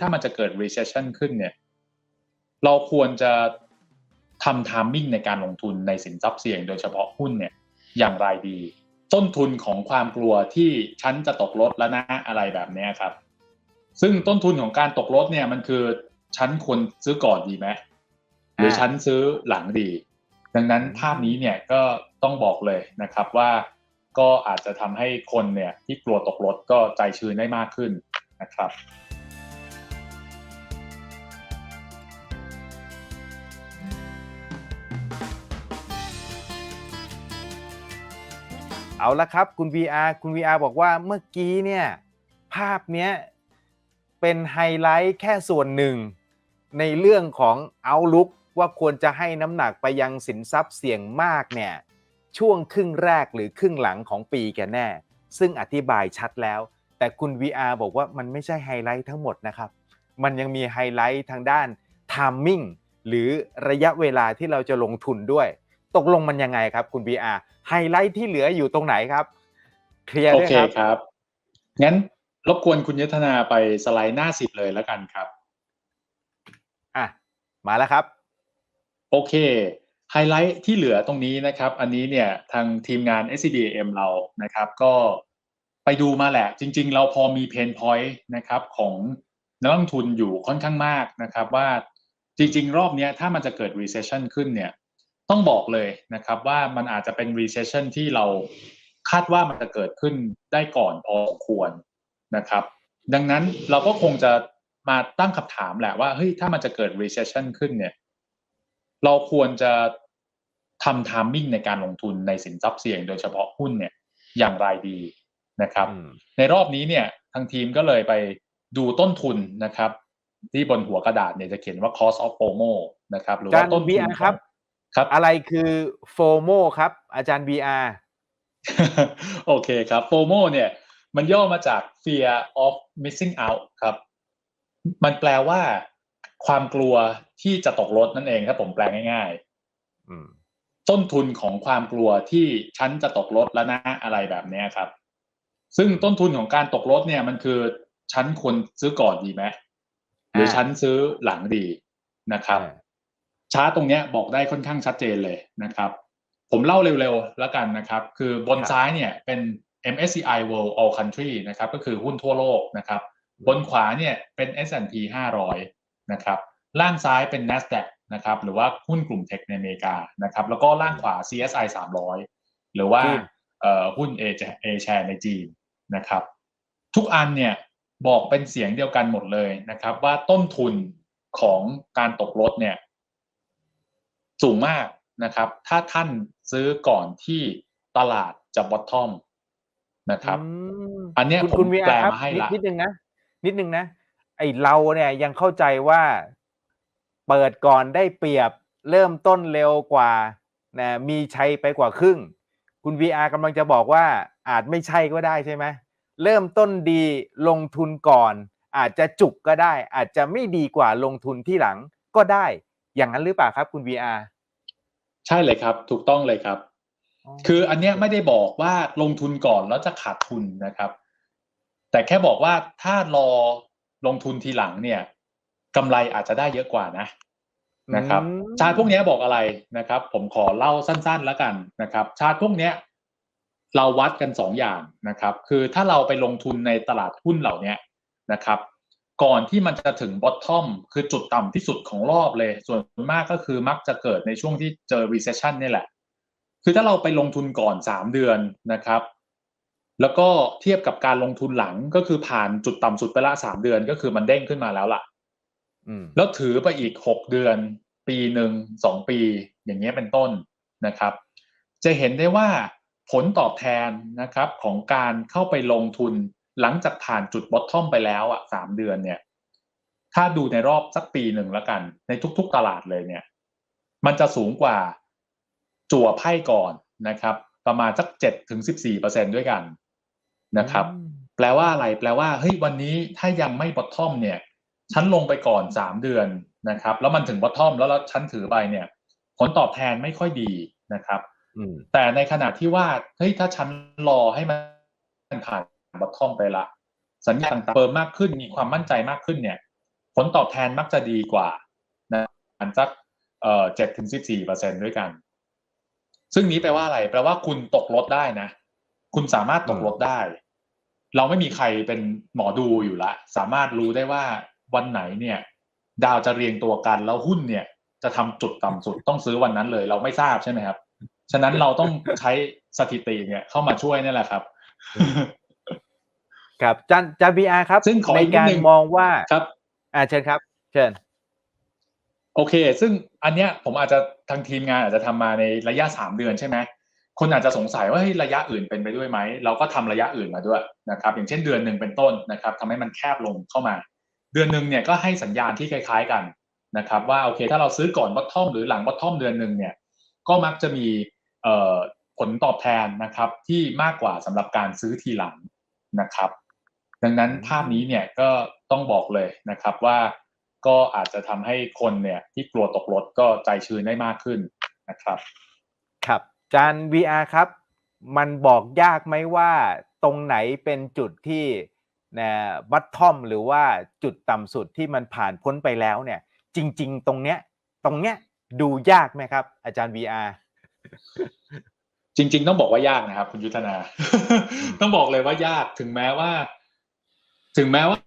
ถ้ามันจะเกิด recession ขึ้นเนี่ย เราควรจะทำ timing ในการลงทุนในสินทรัพย์เสี่ยงโดยเฉพาะหุ้นเนี่ยอย่างไรดี ต้นทุนของความกลัวที่ฉันจะตกรถแล้วนะอะไรแบบเนี้ยครับ ซึ่งต้นทุนของการตกรถเนี่ยมันคือฉันควรซื้อก่อนดีไหมหรือฉันซื้อหลังดี ดังนั้นภาพนี้เนี่ยก็ต้องบอกเลยนะครับว่าก็อาจจะทำให้คนเนี่ยที่กลัวตกรถก็ใจชื้นได้มากขึ้นนะครับ เอาละครับคุณ VR คุณ VR บอกว่าเมื่อกี้เนี่ยภาพเนี้ยเป็นไฮไลท์แค่ส่วนหนึ่ง ในเรื่องของ Outlook ว่าควรจะให้น้ำหนักไปยังสินทรัพย์เสี่ยงมากเนี่ยช่วงครึ่งแรกหรือครึ่งหลังของปีกันแน่ ซึ่งอธิบายชัดแล้ว แต่คุณ VR บอกว่ามันไม่ใช่ไฮไลท์ทั้งหมดนะครับ มันยังมีไฮไลท์ทางด้าน timing หรือระยะเวลาที่เราจะลงทุนด้วย ตกลงมันยังไงครับ คุณ VR ไฮไลท์ที่เหลืออยู่ตรงไหนครับ เคลียร์โอด้วยเคครับครับ งั้นรบกวนคุณยุทธนาไปสไลด์หน้าสิบเลยแล้วกันครับ อะ มาแล้วครับ โอเค ไฮไลท์ที่เหลือตรงนี้นะครับ อันนี้เนี่ยทางทีมงาน SCBM เรานะครับ ก็ไปดูมาแหละ จริง ๆ เราพอมีเพนพอยต์นะครับของนักลงทุนอยู่ค่อนข้างมากนะครับ ว่าจริง ๆ รอบเนี้ยถ้ามันจะเกิด recession ขึ้นเนี่ย ต้องบอกเลยนะครับว่ามันอาจจะเป็น recession ที่เราคาดว่ามันจะเกิดขึ้นได้ก่อนพอสมควรนะครับ ดังนั้นเราก็คงจะมาตั้งคำถามแหละว่าเฮ้ยถ้ามันจะเกิด recession ขึ้นเนี่ย เราควรจะทำ timing ในการลงทุนในสินทรัพย์เสี่ยงโดยเฉพาะหุ้นเนี่ยอย่างไรดีนะครับอืมในรอบนี้เนี่ยทางทีมก็เลยไปดูต้นทุนนะครับ ที่บนหัวกระดาษเนี่ยจะเขียนว่า cost of FOMO นะครับ หรือว่าอาจารย์ต้นทุน VR ครับ ครับ อะไรคือ FOMO ครับอาจารย์ VR โอเคครับ FOMO เนี่ย มันย่อมาจาก fear of missing out ครับ มันแปลว่าความกลัวที่จะตกรถนั่นเองครับผมแปลง่ายอืมๆต้นทุนของความกลัวที่ฉันจะตกรถแล้วนะอะไรแบบเนี้ยครับ ซึ่งต้นทุนของการตกรถเนี่ยมันคือฉันควรซื้อก่อนดีไหมหรือฉันซื้อหลังดีนะครับอ่า ชาร์ตตรงเนี้ยบอกได้ค่อนข้างชัดเจนเลยนะครับ ผมเล่าเร็วๆแล้วกันนะครับ คือบนครับซ้ายเนี่ยเป็น MSCI World All Country นะครับ ก็คือหุ้นทั่วโลกนะครับ บนขวาเนี่ยเป็น S&P 500 นะครับ ล่างซ้ายเป็น NASDAQ นะครับ หรือว่าหุ้นกลุ่มเทคในอเมริกานะครับ แล้วก็ล่างขวา CSI 300 หรือว่าจีนเอ่อหุ้น A A share ในจีนนะครับ ทุกอันเนี่ยบอกเป็นเสียงเดียวกันหมดเลยนะครับ ว่าต้นทุนของการตกรถเนี่ย สูงมากนะครับ ถ้าท่านซื้อก่อนที่ตลาดจะบอททอมนะครับอืมอันเนี้ยคุณผมคุณ VR แปลครับมาให้นิดละนิดนึงนะนิดนึงนะไอเราเนี่ยยังเข้าใจว่าเปิดก่อนได้เปรียบเริ่มต้นเร็วกว่านะมีชัยไปกว่าครึ่ง คุณ VR กำลังจะบอกว่าอาจไม่ใช่ก็ได้ใช่ไหมเริ่มต้นดีลงทุนก่อน อาจจะจุกก็ได้ อาจจะไม่ดีกว่าลงทุนที่หลังก็ได้ อย่างนั้นหรือเปล่าครับ คุณ VR ใช่เลยครับ ถูกต้องเลยครับ คืออันเนี้ยไม่ได้บอกว่าลงทุนก่อนแล้วจะขาดทุนนะครับ แต่แค่บอกว่าถ้ารอลงทุนทีหลังเนี่ยกำไรอาจจะได้เยอะกว่านะนะครับอืมชาร์ตพวกเนี้ยบอกอะไรนะครับ ผมขอเล่าสั้นๆแล้วกันนะครับ ชาร์ตพวกเนี้ยเราวัดกันสองอย่างนะครับ คือถ้าเราไปลงทุนในตลาดหุ้นเหล่าเนี้ยนะครับ ก่อนที่มันจะถึงบอททอมคือจุดต่ำที่สุดของรอบเลย ส่วนมากก็คือมักจะเกิดในช่วงที่เจอ recession นี่แหละ คือถ้าเราไปลงทุนก่อนสามเดือนนะครับ แล้วก็เทียบกับการลงทุนหลังก็คือผ่านจุดต่ำสุดไปละสามเดือนก็คือมันเด้งขึ้นมาแล้วล่ะอืมแล้วถือไปอีกหกเดือน ปีหนึ่งสองปี อย่างเงี้ยเป็นต้นนะครับ จะเห็นได้ว่าผลตอบแทนนะครับของการเข้าไปลงทุน หลังจากผ่านจุดบอททอมไปแล้วอะสามเดือนเนี่ย ถ้าดูในรอบสักปีหนึ่งแล้วกัน ในทุก ๆตลาดเลยเนี่ย มันจะสูงกว่าจั่วไพ่ก่อนนะครับ ประมาณสักเจ็ดถึงสิบสี่เปอร์เซ็นด้วยกันนะครับอืมแปลว่าอะไรแปลว่าเฮ้ยวันนี้ถ้ายังไม่บอททอมเนี่ยฉันลงไปก่อนสามเดือนนะครับ แล้วมันถึงบอททอมแล้วแล้วฉันถือไปเนี่ย ผลตอบแทนไม่ค่อยดีนะครับอืมแต่ในขณะที่ว่าเฮ้ยถ้าฉันรอให้มันผ่าน บอททอมไปละ สัญญาณต่างๆเฟิร์มมากขึ้นมีความมั่นใจมากขึ้นเนี่ย ผลตอบแทนมักจะดีกว่านะอันสักเอ่อเจ็ดถึงสิบสี่เปอร์เซ็นด้วยกัน ซึ่งนี้แปลว่าอะไร แปลว่าคุณตกรถได้นะ คุณสามารถตกรถได้ เราไม่มีใครเป็นหมอดูอยู่ละ สามารถรู้ได้ว่าวันไหนเนี่ย ดาวจะเรียงตัวกันแล้วหุ้นเนี่ย จะทำจุดต่ำสุดต้องซื้อวันนั้นเลย เราไม่ทราบใช่ไหมครับ ฉะนั้นเราต้องใช้สถิติเนี่ยเข้ามาช่วยนี่แหละครับ ครับจันจันบีอาครับ ซึ่งขอในอีกนิดการนึงมองว่าครับ อ่าเชิญครับ เชิญ โอเค ซึ่งอันเนี้ยผมอาจจะทางทีมงานอาจจะทำมาในระยะสามเดือนใช่ไหมคนอาจจะสงสัยว่าเฮ้ยระยะอื่นเป็นไปด้วยไหม เราก็ทำระยะอื่นมาด้วยนะครับ อย่างเช่นเดือนหนึ่งเป็นต้นนะครับทำให้มันแคบลงเข้ามา เดือนหนึ่งเนี่ยก็ให้สัญญาณที่คล้ายๆกันนะครับว่าโอเคถ้าเราซื้อก่อนบอททอมหรือหลังบอททอมเดือนหนึ่งเนี่ยก็มักจะมีเอ่อผลตอบแทนนะครับที่มากกว่าสำหรับการซื้อทีหลังนะครับ ดังนั้นภาพนี้เนี่ยก็ต้องบอกเลยนะครับว่าก็อาจจะทำให้คนเนี่ยที่กลัวตกรถก็ใจชื้นได้มากขึ้นนะครับ ครับจาน VR ครับ มันบอกยากไหมว่าตรงไหนเป็นจุดที่นะวัดทอมหรือว่าจุดต่ำสุดที่มันผ่านพ้นไปแล้วเนี่ย จริง ๆ ตรงเนี้ย ตรงเนี้ยดูยากไหมครับ อาจารย์ VR จริง ๆ ต้องบอกว่ายากนะครับ คุณยุทธนา ต้องบอกเลยว่ายากถึงแม้ว่า ถึงแม้ว่า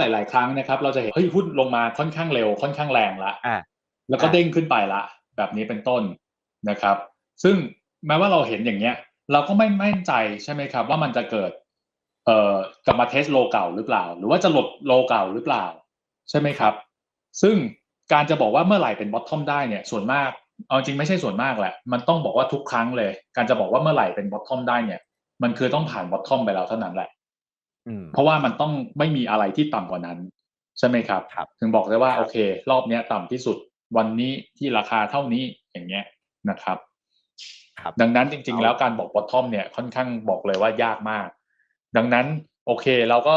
หลาย ๆ ครั้งนะครับ เราจะเห็นเฮ้ยหุ้นลงมาค่อนข้างเร็วค่อนข้างแรงละอ่าแล้วก็อ่าเด้งขึ้นไปละ แบบนี้เป็นต้นนะครับ ซึ่งแม้ว่าเราเห็นอย่างเงี้ย เราก็ไม่มั่นใจใช่ไหมครับ ว่ามันจะเกิด เอ่อกลับมาเทสโลเก่าหรือเปล่า หรือว่าจะหลบโลเก่าหรือเปล่า ใช่ไหมครับ ซึ่งการจะบอกว่าเมื่อไหร่เป็นบอททอมได้เนี่ย ส่วนมากเอาจริงไม่ใช่ส่วนมากแหละ มันต้องบอกว่าทุกครั้งเลย การจะบอกว่าเมื่อไหร่เป็นบอททอมได้เนี่ย มันคือต้องผ่านบอททอมไปแล้วเท่านั้นแหละอืม เพราะว่ามันต้องไม่มีอะไรที่ต่ำกว่านั้น ใช่ไหมครับครับถึงบอกได้ว่าครับโอเค รอบเนี้ย ต่ำที่สุดวันนี้ที่ราคาเท่านี้อย่างเงี้ยนะครับครับดังนั้นจริงๆเอาแล้วการบอกบอททอมเนี่ยค่อนข้างบอกเลยว่ายากมาก ดังนั้นโอเคเราก็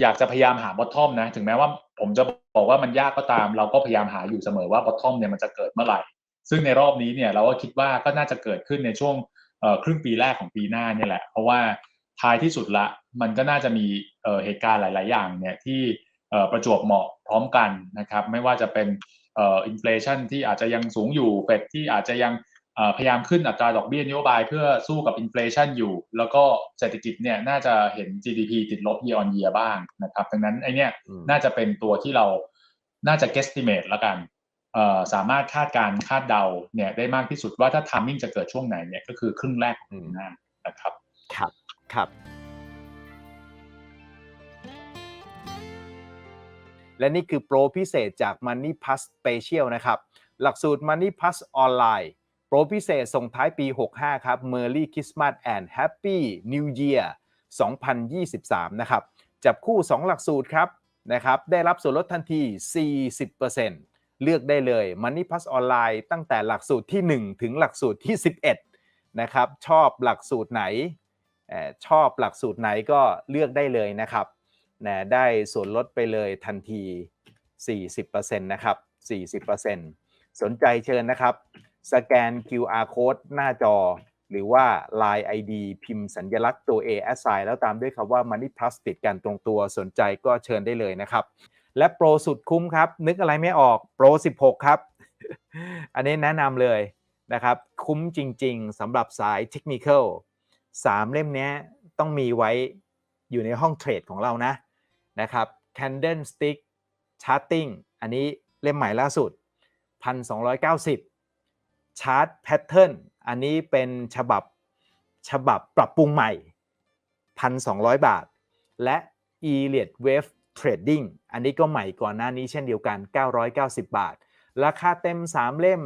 อยากจะพยายามหาบอททอมนะ ถึงแม้ว่าผมจะบอกว่ามันยากก็ตาม เราก็พยายามหาอยู่เสมอว่าบอททอมเนี่ยมันจะเกิดเมื่อไหร่ ซึ่งในรอบนี้เนี่ยเราก็คิดว่าก็น่าจะเกิดขึ้นในช่วงเอ่อครึ่งปีแรกของปีหน้าเนี่ยแหละ เพราะว่า ท้ายที่สุดละ มันก็น่าจะมีเอ่อเหตุการณ์หลาย ๆ อย่างเนี่ยที่เอ่อประจวบเหมาะพร้อมกันนะครับ ไม่ว่าจะเป็นเอ่ออินฟลชันที่อาจจะยังสูงอยู่เฟดที่อาจจะยังเอ่อพยายามขึ้นอัตราดอกเบี้ยนโยบายเพื่อสู้กับอินฟลชันอยู่ แล้วก็เศรษฐกิจเนี่ยน่าจะเห็น GDP ติดลบ year on year บ้างนะครับดังนั้นไอเนี่ยอืมน่าจะเป็นตัวที่เราน่าจะ guesstimate แล้วกันเอ่อสามารถคาดการณ์คาดเดาเนี่ยได้มากที่สุดว่าถ้า timing จะเกิดช่วงไหนเนี่ยก็คือครึ่งแรกของปีหน้านะครับ ครับ ครับ และนี่คือโปรพิเศษจาก Money Plus Special นะครับ หลักสูตร Money Plus ออนไลน์โปรพิเศษส่งท้ายปี 65 ครับ Merry Christmas and Happy New Year 2023 นะครับ จับคู่ 2 หลักสูตรครับนะครับ ได้รับส่วนลดทันที 40%เลือกได้เลย Money Plus ออนไลน์ตั้งแต่หลักสูตรที่ 1 ถึงหลักสูตรที่ 11 นะครับ ชอบหลักสูตรไหน ชอบหลักสูตรไหนก็เลือกได้เลยนะครับนะได้ส่วนลดไปเลยทันที 40%นะครับ 40%สนใจเชิญนะครับ สแกน QR code หน้าจอ หรือว่า Line ID พิมพ์สัญลักษณ์ตัว A s i แล้วตามด้วยคำว่า Money Plus ติดกันตรงตัวสนใจก็เชิญได้เลยนะครับ และโปรสุดคุ้มครับ นึกอะไรไม่ออกโปร 16 ครับ อันนี้แนะนำเลยนะครับ คุ้มจริง ๆสำหรับสายเทคนิคอล สามเล่มนี้ต้องมีไว้อยู่ในห้องเทรดของเรานะนะครับ Candlestick Charting อันนี้เล่มใหม่ล่าสุด 1,290 Chart Pattern อันนี้เป็นฉบับฉบับปรับปรุงใหม่ 1,200 บาท และ e l i o t Wave Trading อันนี้ก็ใหม่ก่อนหน้านี้เช่นเดียวกัน 990 บาท ราคาเต็ม 3 เล่ม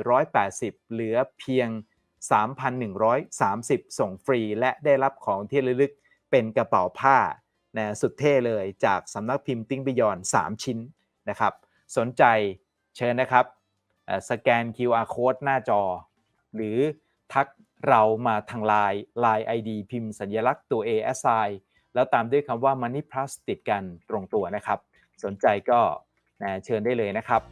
3,480 เหลือเพียง 3,130 ส่งฟรี และได้รับของที่ระลึกเป็นกระเป๋าผ้านะสุดเท่เลยจากสำนักพิมพ์ติ้งบิยอน 3 ชิ้นนะครับ สนใจเชิญนะครับ สแกน QR code หน้าจอ หรือทักเรามาทาง Line Line ID พิมพ์สัญลักษณ์ตัว A S I แล้วตามด้วยคำว่า Money Plus ติดกันตรงตัวนะครับ สนใจก็นะเชิญได้เลยนะครับ